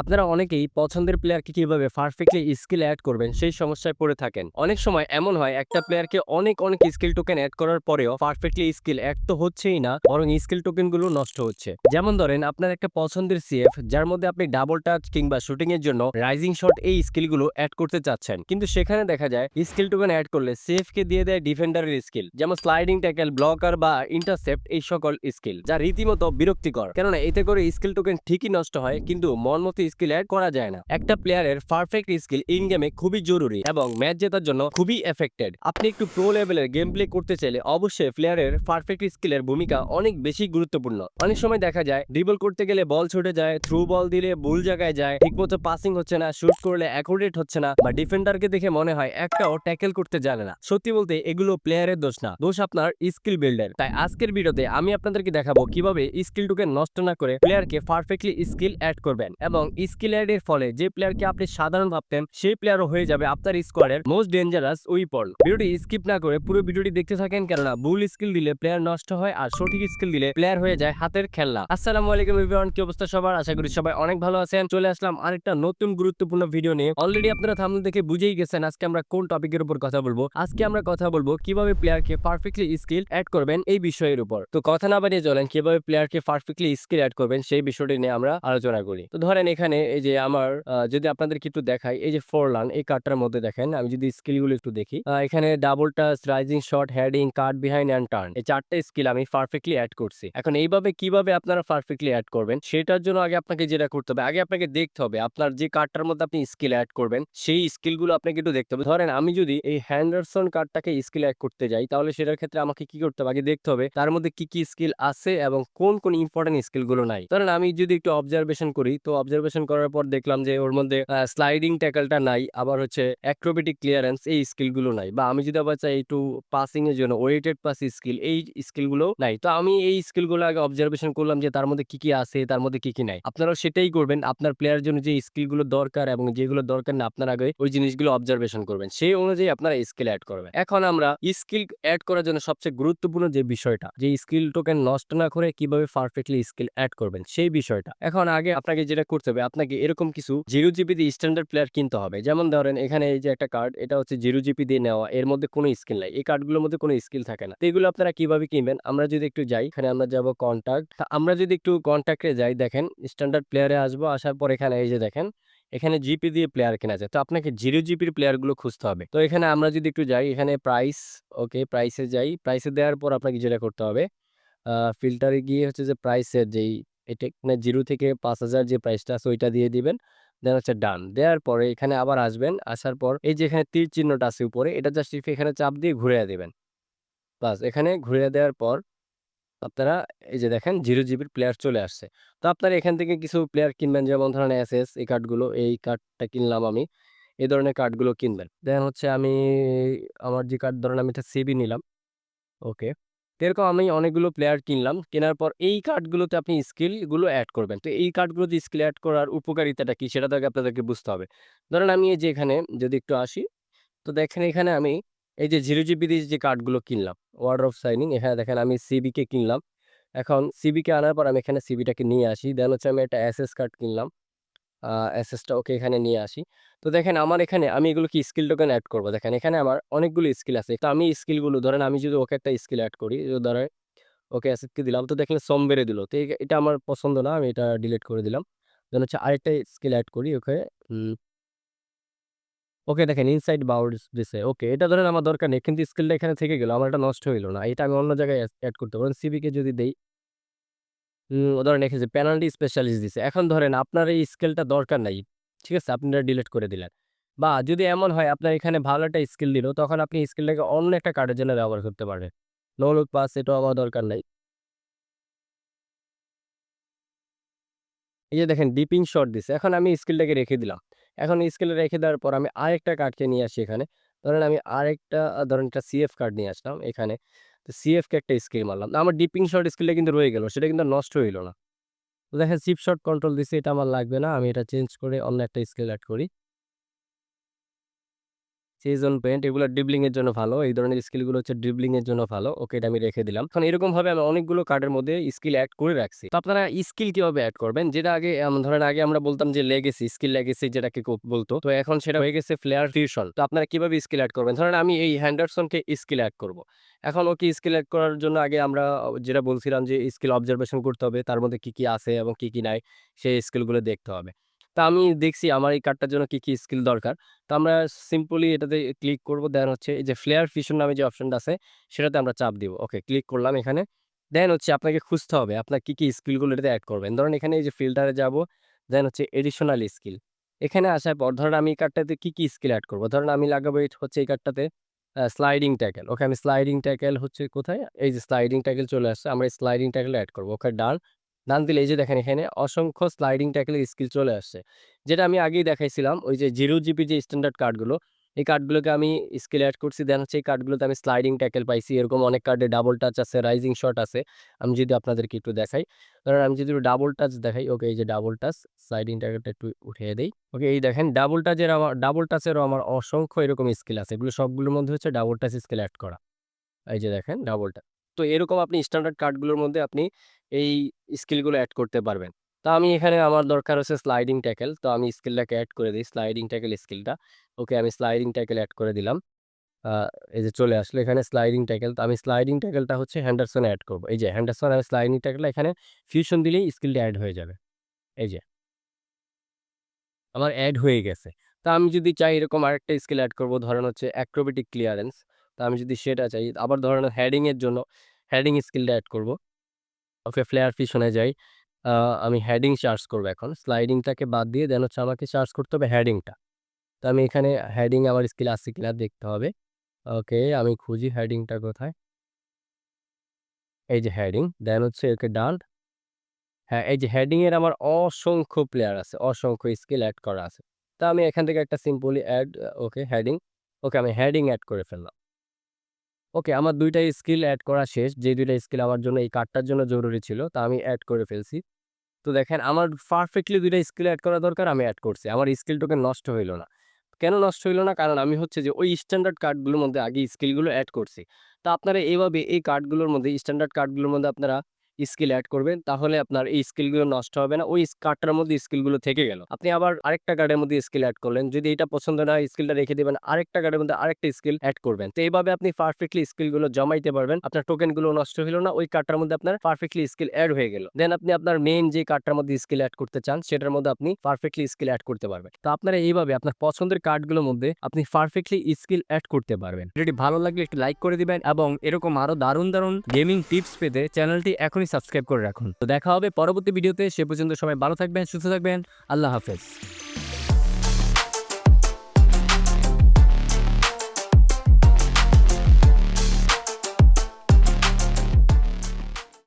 আপনারা অনেকেই পছন্দের প্লেয়ারকে কীভাবে পারফেক্টলি স্কিল অ্যাড করবেন, সেই সমস্যায় পড়ে থাকেন। অনেক সময় এমন হয়, একটা প্লেয়ারকে অনেক অনেক স্কিল টোকেন অ্যাড করার পরেও পারফেক্টলি স্কিল অ্যাড তো হচ্ছেই না, বরং স্কিল টোকেনগুলো নষ্ট হচ্ছে। যেমন ধরেন, আপনার একটা পছন্দের সিএফ যার মধ্যে আপনি ডাবল টাচ কিংবা শুটিং এর জন্য রাইজিং শট এই স্কিলগুলো অ্যাড করতে চাচ্ছেন। কিন্তু সেখানে দেখা যায় স্কিল টোকেন অ্যাড করলে সেফ কে দিয়ে দেয় ডিফেন্ডারের স্কিল যেমন স্লাইডিং ট্যাকেল ব্লকার বা ইন্টারসেপ্ট এই সকল স্কিল যা রীতিমতো বিরক্তিকর। কেননা, এতে করে স্কিল টোকেন ঠিকই নষ্ট হয়, কিন্তু মন মতো স্কিল অ্যাড করা যায় না। একটা প্লেয়ারের পারফেক্ট স্কিল ইন গেমে খুবই জরুরি এবং ম্যাচ জেতার জন্য খুবই এফেক্টেড আপনি একটু প্রো লেভেলের গেম প্লে করতে চাইলে অবশ্যই প্লেয়ারের পারফেক্ট স্কিলের ভূমিকা অনেক বেশি গুরুত্বপূর্ণ। অনেক সময় দেখা যায় ড্রিবল করতে গেলে বল ছুটে যায় থ্রু বল দিলে ভুল জায়গায় যায়, ঠিকমতো পাসিং হচ্ছে না শুট করলে অ্যাকুরেট হচ্ছে না বা ডিফেন্ডারকে দেখে মনে হয় একটাও ট্যাকেল করতে জানে না। সত্যি বলতে এগুলো প্লেয়ারের দোষ না, দোষ আপনার স্কিল বিল্ডার তাই আজকের ভিডিওতে আমি আপনাদেরকে দেখাবো কীভাবে স্কিলটুকে নষ্ট না করে প্লেয়ারকে পারফেক্টলি স্কিল অ্যাড করবেন এবং স্কিল এর ফলে যে প্লেয়ারকে আপনি সাধারণ ভাবতেন, সেই প্লেয়ারও হয়ে যাবে আপনার স্কোয়াডের মোস্ট ডেঞ্জারাস উইপন ভিডিওটি স্কিপ না করে পুরো ভিডিওটি দেখতে থাকেন, কেননা ভুল স্কিল দিলে প্লেয়ার নষ্ট হয় আর সঠিক স্কিল দিলে প্লেয়ার হয়ে যায় হাতের খেলনা। আসসালামু আলাইকুম এভরিওয়ান কি অবস্থা সবার? আশা করি সবাই অনেক ভালো আছেন। চলে আসলাম আরেকটা নতুন গুরুত্বপূর্ণ ভিডিও নিয়ে। অলরেডি আপনারা থামলে দেখে বুঝেই গেছেন আজকে আমরা কোন টপিকের উপর কথা বলব। আজকে আমরা কথা বলব কীভাবে প্লেয়ারকে পারফেক্টলি স্কিল অ্যাড করবেন এই বিষয়ের উপর। তো কথা না বাড়িয়ে চলেন, কীভাবে প্লেয়ারকে পারফেক্টলি স্কিল অ্যাড করবেন সেই বিষয়টি নিয়ে আমরা আলোচনা করি। তো ধরেন এখানে এই যে আমার যদি আপনাদেরকে একটু দেখাই, এই যে ফোরলান এই কার্ডটার মধ্যে দেখেন, আমি যদি স্কিলগুলো একটু দেখি এখানে double touch rising shot heading card behind and turn এই চারটে স্কিল আমি পারফেক্টলি অ্যাড করছি। এখন এইভাবে কীভাবে আপনারা পারফেক্টলি অ্যাড করবেন, সেটার জন্য আগে আপনাকে যেটা করতে হবে, আগে আপনাকে দেখতে হবে, আপনার যে কার্ডটার মধ্যে আপনি স্কিল অ্যাড করবেন, সেই স্কিলগুলো আপনাকে একটু দেখতে হবে। ধরেন আমি যদি এই হ্যান্ডারসন কার্ডটাকে স্কিল অ্যাড করতে যাই, তাহলে সেটার ক্ষেত্রে আমাকে কি করতে হবে, আগে দেখতে হবে, তার মধ্যে কি কি স্কিল আছে এবং কোন কোন ইম্পর্টেন্ট স্কিলগুলো নাই। ধরেন আমি যদি একটু অবজারভেশন করি, তো অবজারভেশন করার পর দেখলাম যে ওর মধ্যে স্লাইডিং ট্যাকলটা নাই, আবার হচ্ছে অ্যাক্রোবেটিক ক্লিয়ারেন্স এই স্কিলগুলো নাই। বা আমি যদি আবার চাই একটু পাসিং এর জন্য ওয়েটেড পাস স্কিল এই স্কিলগুলো নাই। তো আমি এই স্কিলগুলো আগে অবজারভেশন করলাম যে তার মধ্যে কি কি আছে, তার মধ্যে কি কি নাই। আপনারাও সেটাই করবেন। আপনার প্লেয়ারের জন্য যে স্কিলগুলো দরকার এবং যেগুলো দরকার না, আপনার আগে ওই জিনিসগুলো অবজারভেশন করবেন। সেই অনুযায়ী আপনারা স্কিল অ্যাড করবেন। এখন আমরা স্কিল অ্যাড করার জন্য সবচেয়ে গুরুত্বপূর্ণ যে বিষয়টা, যে স্কিল টোকেন নষ্ট না করে কীভাবে পারফেক্টলি স্কিল অ্যাড করবেন, সেই বিষয়টা। এখন আগে আপনাকে যেটা করতে হবে আপনাকে এরকম কিছু জিরো জিবি দিয়ে স্ট্যান্ডার্ড প্লেয়ার কিনতে হবে। যেমন ধরেন এখানে এই যে একটা কার্ড এটা হচ্ছে জিরো জিবি দিয়ে নেওয়া। এর মধ্যে কোনো স্কিল নাই। এই কার্ডগুলোর মধ্যে কোনো স্কিল থাকে না। তো এগুলো আপনারা কীভাবে কিনবেন? আমরা যদি একটু যাই, এখানে আমরা যাব কন্ট্যাক্ট আমরা যদি একটু কন্ট্যাক্টে যাই, দেখেন স্ট্যান্ডার্ড প্লেয়ারে আসব, আসার পর এখানে এই যে দেখেন, এখানে জিপি দিয়ে প্লেয়ার কেনা যায়। তো আপনাকে জিরো জিপির প্লেয়ারগুলো খুঁজতে হবে। তো এখানে আমরা যদি একটু যাই, এখানে প্রাইস ওকে প্রাইসে যাই। প্রাইসে দেওয়ার পর আপনাকে যেটা করতে হবে ফিল্টারে গিয়ে হচ্ছে যে প্রাইসের যেই এটা এখানে জিরো থেকে পাঁচ হাজার যে প্রাইসটা আছে, ওইটা দিয়ে দিবেন। দেন হচ্ছে ডান দেওয়ার পরে এখানে আবার আসবেন, আসার পর এই যে এখানে তীর চিহ্নটা আছে উপরে, এটা জাস্ট ইফ এখানে চাপ দিয়ে ঘুরিয়ে দেবেন। প্লাস এখানে ঘুরিয়ে দেওয়ার পর আপনারা এই যে দেখেন জিরো জিবির প্লেয়ার চলে আসছে। তো আপনারা এখান থেকে কিছু প্লেয়ার কিনবেন, যেমন ধরেন এস এস এই কার্ডগুলো এই কার্ডটা কিনলাম আমি, এই ধরনের কার্ডগুলো কিনবেন। দেন হচ্ছে আমি, আমার যে কার্ড ধরেন আমি একটা সিবি নিলাম। ওকে এরকম আমি অনেকগুলো প্লেয়ার কিনলাম, কেনার পর এই কার্ডগুলোতে আপনি স্কিলগুলো অ্যাড করবেন। তো এই কার্ডগুলোতে স্কিল অ্যাড করার উপকারিতাটা কি সেটা তাকে আপনাদেরকে বুঝতে হবে। ধরেন আমি এই যে এখানে যদি একটু আসি, তো দেখেন এখানে আমি এই যে জিরো জিবি দিয়ে যে কার্ডগুলো কিনলাম ওয়ার্ড অফ সাইনিং এখানে দেখেন আমি সিবিকে কিনলাম। এখন সিবিকে আনার পর আমি এখানে সিবিটাকে নিয়ে আসি। দেন হচ্ছে আমি একটা এসএস কার্ড কিনলাম। এসএসটা ওকে এখানে নিয়ে আসি। তো দেখেন আমার এখানে আমি এগুলো কি স্কিল টোকেন অ্যাড করব? দেখেন এখানে আমার অনেকগুলো স্কিল আছে। তো আমি স্কিলগুলো ধরেন আমি যদি ওকে একটা স্কিল অ্যাড করি ধরেন ওকে অ্যাসেটকে দিলাম? তো দেখলেন সম বেড়ে দিল। তো এটা আমার পছন্দ না, আমি এটা ডিলিট করে দিলাম। দেন হচ্ছে আরেকটা স্কিল অ্যাড করি ওকে ওকে দেখেন ইনসাইড বাউন্ডস দিছে। ওকে, এটা ধরেন আমার দরকার নেই, কিন্তু স্কিলটা এখানে থেকে গেল, আমার এটা নষ্ট হইল না। এটা আমি অন্য জায়গায় অ্যাড করতে পারেন সিবিকে যদি দেই ধরেন এখানে যে পেনাল্টি স্পেশালিস্ট দিছে। এখন ধরেন আপনার এই স্কিলটা দরকার নাই, ঠিক আছে? আপনি এটা ডিলিট করে দিলেন। বা যদি এমন হয়, আপনার এখানে ভালো একটা স্কিল দিল, তখন আপনি স্কিলটাকে অন্য একটা কার্ডের জন্য ব্যবহার করতে পারেন নো পাস এটাও আমার দরকার নাই। এই যে দেখেন ডিপিং শট দিছে। এখন আমি স্কিলটাকে রেখে দিলাম। এখন স্কিল রেখে দেওয়ার পর আমি আরেকটা কার্ডকে নিয়ে আসি এখানে। ধরেন আমি আরেকটা ধরেন একটা সিএফ কার্ড নিয়ে আসলাম এখানে। তো সিএফকে একটা স্কিল মারলাম। আমার ডিপিং শট স্কিলটা কিন্তু রয়ে গেল, সেটা কিন্তু নষ্ট হইল না। তো দেখেন চিপ শট কন্ট্রোল দিছে, এটা আমার লাগবে না, আমি এটা চেঞ্জ করে অন্য একটা স্কিল অ্যাড করি। সিজন পেইন্ট এগুলো ড্রিবলিং এর জন্য ভালো। এই ধরনের স্কিলগুলো হচ্ছে ড্রিবলিং এর জন্য ভালো। ওকে এটা আমি রেখে দিলাম। এখন এরকম ভাবে আমি অনেকগুলো কার্ডের মধ্যে স্কিল অ্যাড করে রাখছি। তো আপনারা স্কিল কীভাবে এড করবেন? যেটা আগে ধরেন আগে আমরা বলতাম যে লেগেসি, স্কিল লেগেসি যেটাকে বলতো। তো এখন সেটা হয়ে গেছে ফ্লেয়ার ফিউশন। তো আপনারা কীভাবে স্কিল এড করবেন? ধরেন আমি এই হেন্ডারসনকে স্কিল অ্যাড করব। এখন ওকে স্কিল এড করার জন্য আগে আমরা যেটা বলছিলাম যে স্কিল অবজারভেশন করতে হবে। তার মধ্যে কি, কি আছে এবং কি, কি নাই সেই স্কিলগুলো দেখতে হবে। তো আমি দেখছি আমার এই কার্ডটার জন্য কি, কি স্কিল দরকার। তো আমরা সিম্পলি এটাতে ক্লিক করব। দেন হচ্ছে এই যে ফ্লেয়ার ফিশন নামে যে অপশনটা আছে সেটাতে আমরা চাপ দিব। ওকে ক্লিক করলাম এখানে। দেন হচ্ছে আপনাকে খুঁজতে হবে আপনার কী কী স্কিলগুলো এটাতে অ্যাড করবেন। ধরেন এখানে এই যে ফিল্টারে যাব। দেন হচ্ছে এডিশনাল স্কিল। এখানে আসার পর ধরেন আমি এই কার্ডটাতে কী কী স্কিল অ্যাড করব ধরেন আমি লাগাবো হচ্ছে এই কার্ডটাতে স্লাইডিং ট্যাকল। ওকে আমি স্লাইডিং ট্যাকল হচ্ছে কোথায়? এই যে স্লাইডিং ট্যাকল চলে আসছে। আমরা স্লাইডিং ট্যাকল অ্যাড করব ওকে ডান। ডান দিলে এই যে দেখেন এখানে অসংখ্য স্লাইডিং ট্যাকলের স্কিল চলে আসছে। যেটা আমি আগেই দেখাইছিলাম ওই যে 0 জিবি যে স্ট্যান্ডার্ড কার্ডগুলো, এই কার্ডগুলোকে আমি স্কিল অ্যাড করছি। দেন হচ্ছে এই কার্ডগুলোতে আমি স্লাইডিং ট্যাকেল পাইছি। এরকম অনেক কার্ডে ডাবল টাচ আছে, রাইজিং শট আছে। আমি যদি আপনাদেরকে একটু দেখাই। ধরেন আমি যদি ডাবল টাচ দেখাই, ওকে এই যে ডাবল টাচ, স্লাইডিং ট্যাকলটা একটু উঠিয়ে দেই। ওকে এই দেখেন ডাবল টাচের আমার ডাবল টাচেরও আমার অসংখ্য এরকম স্কিল আছে। এগুলো সবগুলোর মধ্যে হচ্ছে ডাবল টাচ স্কিল অ্যাড করা। এই যে দেখেন ডাবল টাচ। তো এরকম আপনি স্ট্যান্ডার্ড কার্ডগুলোর মধ্যে আপনি এই স্কিলগুলো অ্যাড করতে পারবেন। তো আমি এখানে আমার দরকার হচ্ছে স্লাইডিং ট্যাকল। তো আমি স্কিলটাকে অ্যাড করে দিই স্লাইডিং ট্যাকল স্কিলটা। ওকে, আমি স্লাইডিং ট্যাকল অ্যাড করে দিলাম। এই যে চলে আসলো এখানে স্লাইডিং ট্যাকল। তো আমি স্লাইডিং ট্যাকলটা হচ্ছে হেন্ডারসনে অ্যাড করব। এই যে হ্যান্ডারসন আর স্লাইডিং ট্যাকলটা এখানে ফিউশন দিলেই স্কিলটা অ্যাড হয়ে যাবে। এই যে। আমার অ্যাড হয়ে গেছে। তা আমি যদি চাই এরকম আরেকটা স্কিল অ্যাড করব, ধরেন হচ্ছে অ্যাক্রোবেটিক ক্লিয়ারেন্স। তো আমি যদি সেটা চাই আবার ধরেন হেডিং এর জন্য হেডিং স্কিলটা অ্যাড করব। ওকে ফ্লেয়ার ফিউশনে যাই। আমি হেডিং চার্জ করব এখন। স্লাইডিংটাকে বাদ দিয়ে দেন হচ্ছে আমাকে চার্জ করতে হবে হেডিংটা। তো আমি এখানে হেডিং আমার স্কিল আছে কিনা দেখতে হবে। ওকে আমি খুঁজি হেডিংটা কোথায়? এই যে হেডিং। দেন হচ্ছে ওকে ডান। হ্যাঁ, এই যে হেডিং এর আমার অসংখ্য প্লেয়ার আছে। অসংখ্য স্কিল অ্যাড করা আছে। তা আমি এখান থেকে একটা simply add okay heading. Okay আমি হেডিং অ্যাড করে ফেললাম। ওকে, আমার দুইটা স্কিল অ্যাড করা শেষ। যে দুইটা স্কিল আমার জন্য, এই কার্ডটার জন্য জরুরি ছিল। তা আমি অ্যাড করে ফেলছি। তো দেখেন, আমার পারফেক্টলি ২ টা স্কিল অ্যাড করা দরকার, আমি অ্যাড করছি। আমার স্কিল নষ্ট হইল না। কেন নষ্ট হইল না? কারণ আমি হচ্ছে যে, ওই স্ট্যান্ডার্ড কার্ডগুলোর মধ্যে আগে স্কিলগুলো অ্যাড করছি। তা আপনারা এইভাবে এই কার্ডগুলোর মধ্যে স্ট্যান্ডার্ড কার্ডগুলোর মধ্যে আপনারা স্কিল অ্যাড করবেন। তাহলে আপনার এই স্কিলগুলো নষ্ট হবে না। ওই কার্ডটার মধ্যে স্কিলগুলো থেকে গেল। আপনি আবার আরেকটা কার্ডের মধ্যে স্কিল অ্যাড করলেন। যদি এটা পছন্দ না স্কিলটা রেখে দিবেন। আরেকটা কার্ডের মধ্যে আরেকটা স্কিল অ্যাড করবেন। তো এইভাবে আপনি পারফেক্টলি স্কিলগুলো জমাইতে পারবেন। আপনার টোকেনগুলো নষ্ট হলো না। ওই কার্ডটার মধ্যে আপনার পারফেক্টলি স্কিল অ্যাড হয়ে গেল। দেন আপনি আপনার মেইন যে কার্ডটার মধ্যে স্কিল অ্যাড করতে চান সেটার মধ্যে আপনি পারফেক্টলি স্কিল অ্যাড করতে পারবেন। তো আপনারা এইভাবে আপনার পছন্দের কার্ডগুলোর মধ্যে আপনি পারফেক্টলি স্কিল অ্যাড করতে পারবেন। ভিডিওটি ভালো লাগলে একটু লাইক করে দিবেন এবং এরকম আরও দারুণ, দারুণ গেমিং টিপস পেতে চ্যানেলটি এখনই সাবস্ক্রাইব করে রাখুন। তো দেখা হবে পরবর্তী ভিডিওতে। সে পর্যন্ত সবাই ভালো থাকবেন, সুস্থ থাকবেন। আল্লাহ হাফেজ।